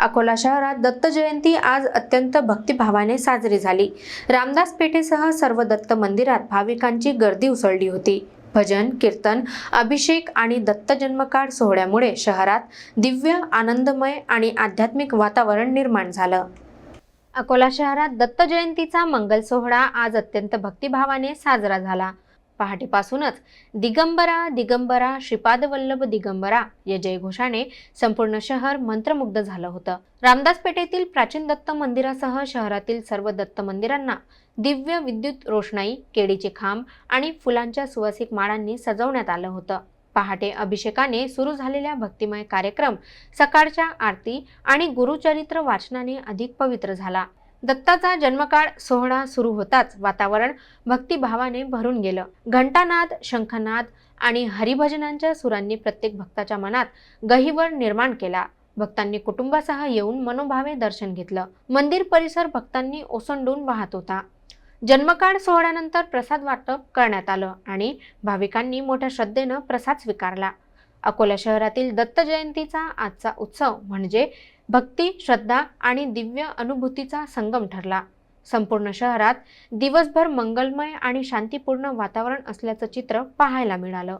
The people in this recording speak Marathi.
अकोला शहरात दत्त जयंती आज अत्यंत भक्तिभावाने साजरी झाली. रामदास पेठेसह सर्व दत्त मंदिरात भाविकांची गर्दी उसळली होती. भजन कीर्तन अभिषेक आणि दत्त जन्मकाळ सोहळ्यामुळे शहरात दिव्य आनंदमय आणि आध्यात्मिक वातावरण निर्माण झालं. अकोला शहरात दत्त जयंतीचा मंगल सोहळा आज अत्यंत भक्तिभावाने साजरा झाला. पहाटेपासूनच दिगंबरा दिगंबरा श्रीपादवल्लभ दिगंबरा या जयघोषाने संपूर्ण शहर मंत्रमुग्ध झालं होतं. रामदास पेठेतील प्राचीन दत्त मंदिरासह शहरातील सर्व दत्त मंदिरांना दिव्य विद्युत रोषणाई केळीचे खांब आणि फुलांच्या सुवासिक माळांनी सजवण्यात आलं होतं. पहाटे अभिषेकाने सुरू झालेल्या भक्तिमय कार्यक्रम सकाळच्या आरती आणि गुरुचरित्र वाचनाने अधिक पवित्र झाला. दत्ताचा जन्मकाळ सोहळा सुरू होताच वातावरण भक्तिभावाने भरून गेलं. घंटानाद शंखनाद आणि हरिभजनांच्या सुरांनी प्रत्येक भक्ताच्या मनात गहिवर निर्माण केला. भक्तांनी कुटुंबासह येऊन मनोभावे दर्शन घेतलं. मंदिर परिसर भक्तांनी ओसंडून वाहत होता. जन्मकाळ सोहळ्यानंतर प्रसाद वाटप करण्यात आलं आणि भाविकांनी मोठ्या श्रद्धेनं प्रसाद स्वीकारला. अकोला शहरातील दत्त जयंतीचा आजचा उत्सव म्हणजे भक्ती श्रद्धा आणि दिव्य अनुभूतीचा संगम ठरला. संपूर्ण शहरात दिवसभर मंगलमय आणि शांतीपूर्ण वातावरण असल्याचं चित्र पाहायला मिळालं.